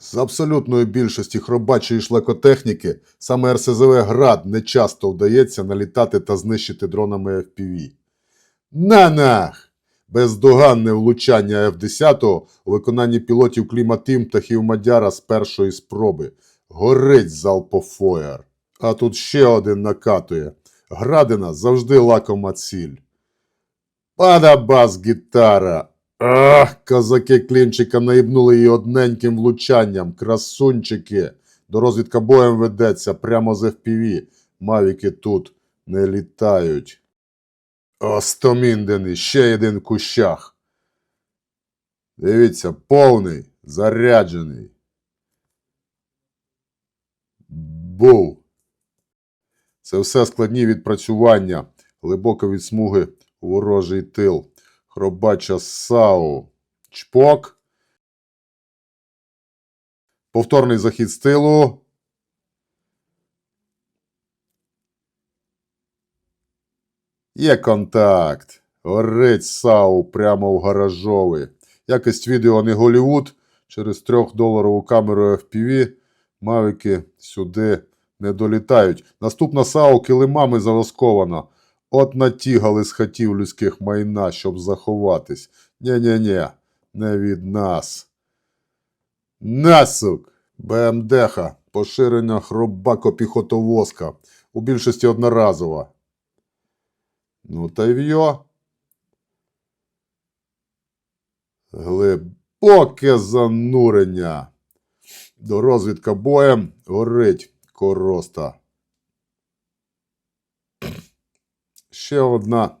З абсолютної більшості хробачої шлакотехніки саме РСЗВ «Град» не часто вдається налітати та знищити дронами FPV. На-нах! Бездоганне влучання F-10 у виконанні пілотів Кліматим та Хівмадяра з першої спроби. Горить залпофоєр. А тут ще один накатує. Градина завжди лакома ціль. Пада бас-гітара. Ах, козаки клінчика наїбнули її одненьким влучанням. Красунчики. До розвідка боєм ведеться прямо з FPV. Мавіки тут не літають. Остоміндений, ще один в кущах. Дивіться, повний, заряджений. Був. Це все складні відпрацювання, глибоко від смуги ворожий тил. Хробача САУ. Чпок. Повторний захід з тилу. Є контакт. Горить САУ прямо в гаражовий. Якість відео не Голівуд. Через 3-доларову камеру FPV мавіки сюди не долітають. Наступна САУ килимами завоскована. От натігали з хатів людських майна, щоб заховатись. Нє-нє-нє, не від нас. Насук! БМДХа. Поширення хробако-піхотовозка. У більшості одноразова. Ну та й вйо. Глибоке занурення. До розвідка боєм горить короста. Ще одна.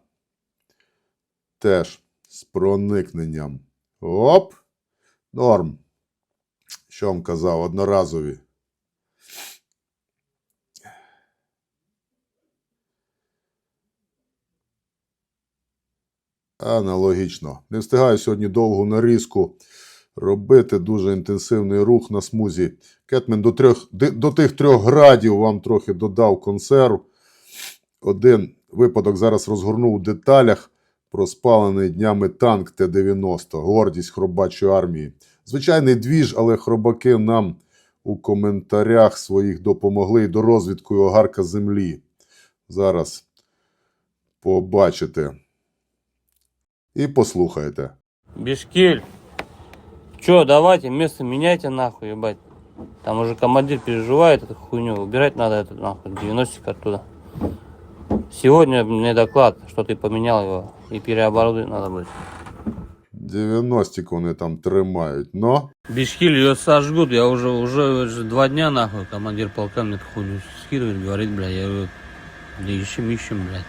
Теж з проникненням. Оп! Норм. Що вам казав, одноразові. Аналогічно. Не встигаю сьогодні довгу нарізку робити дуже інтенсивний рух на смузі. Кетмен до, трьох, до тих трьох градів вам трохи додав консерв. Один випадок зараз розгорнув у деталях про спалений днями танк Т-90, гордість хробачої армії. Звичайний двіж, але хробаки нам у коментарях своїх допомогли до розвідку огарка землі. Зараз побачите. І послухайте. Бешкель. Че, давайте место меняйте нахуй, ебать. Там уже командир переживает эту хуйню. Убирать надо этот нахуй, 90 оттуда. Сегодня мне доклад, что ты поменял его. И переоборудовать надо будет. 90 вони там тримають. Но Бешкиль ее сожгут, я уже, уже, уже два дня нахуй командир полка мне хуйню скидывает, говорит, бля, я говорю, да ищем, ищем, блядь.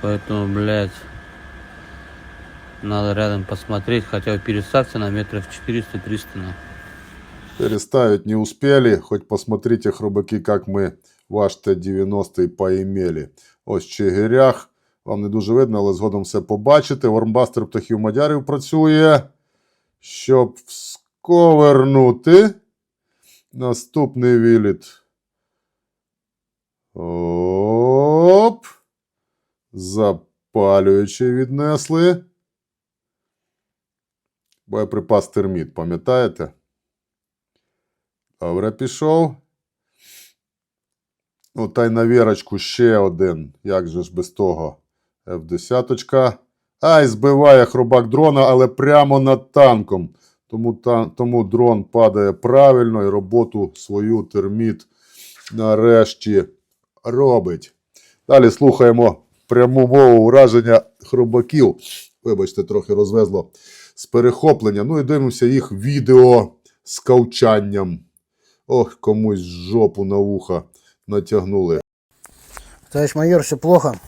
Поэтому, блядь, надо рядом посмотреть, хотя бы переставьте на метров 400-300 нахуй. переставить не успели. Хоть посмотрите, хробаки, как ми ваш Т-90 поімели. Ось Чигирях. Вам не дуже видно, але згодом все побачите. Вормбастер птахів мадярів працює. Щоб сковернути наступний виліт. Оп. Запалюючи віднесли. Боєприпас терміт, пам'ятаєте? Добре пішов. Ну, та й на вірочку ще один. Як же ж без того? F10. Ай, збиває хробак дрона, але прямо над танком. Тому, та, тому дрон падає правильно і роботу свою терміт нарешті робить. Далі слухаємо пряму мову враження хробаків. Вибачте, трохи розвезло з перехоплення. Ну і дивимося їх відео з кавчанням. Ох, комусь жопу на вуха натягнули. Товарищ майор, все плохо.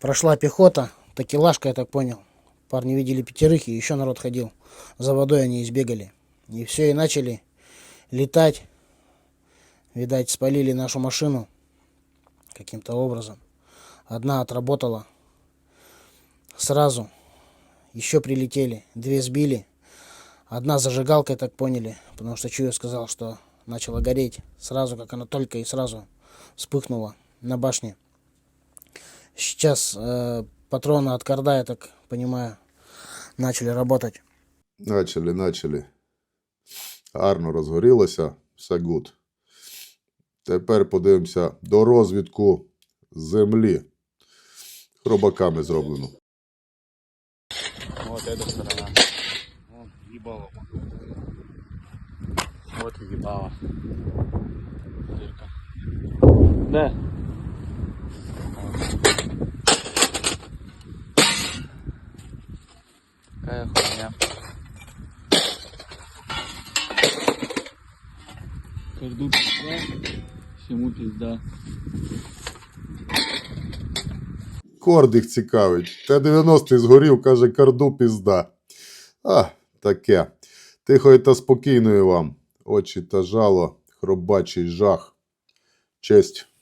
Прошла пехота, такелажка, я так понял. Парни видели пятерых, и еще народ ходил. За водой они избегали. И все, и начали летать. Видать, спалили нашу машину каким-то образом. Одна отработала сразу. Еще прилетели. Две сбили. Одна зажигалкой, так поняли. Потому что Чуя сказал, что начала гореть. Сразу, как она только и сразу вспыхнула на башне. Сейчас э, патроны от карда, я так понимаю, начали работать. Начали, начали. Гарно розгорілося, все гуд. Тепер подивимося до розвідку землі. Хробаками зроблено. Вот эта сторона. Вот ебало. Вот и ебало. Дырка. Да. Какая хуйня. Кажду пизда, всему пизда. Кордик цікавить. Т-90 згорів, каже, карду пізда. А, таке. Тихої та спокійної вам. Очі та жало, хробачий жах. Честь.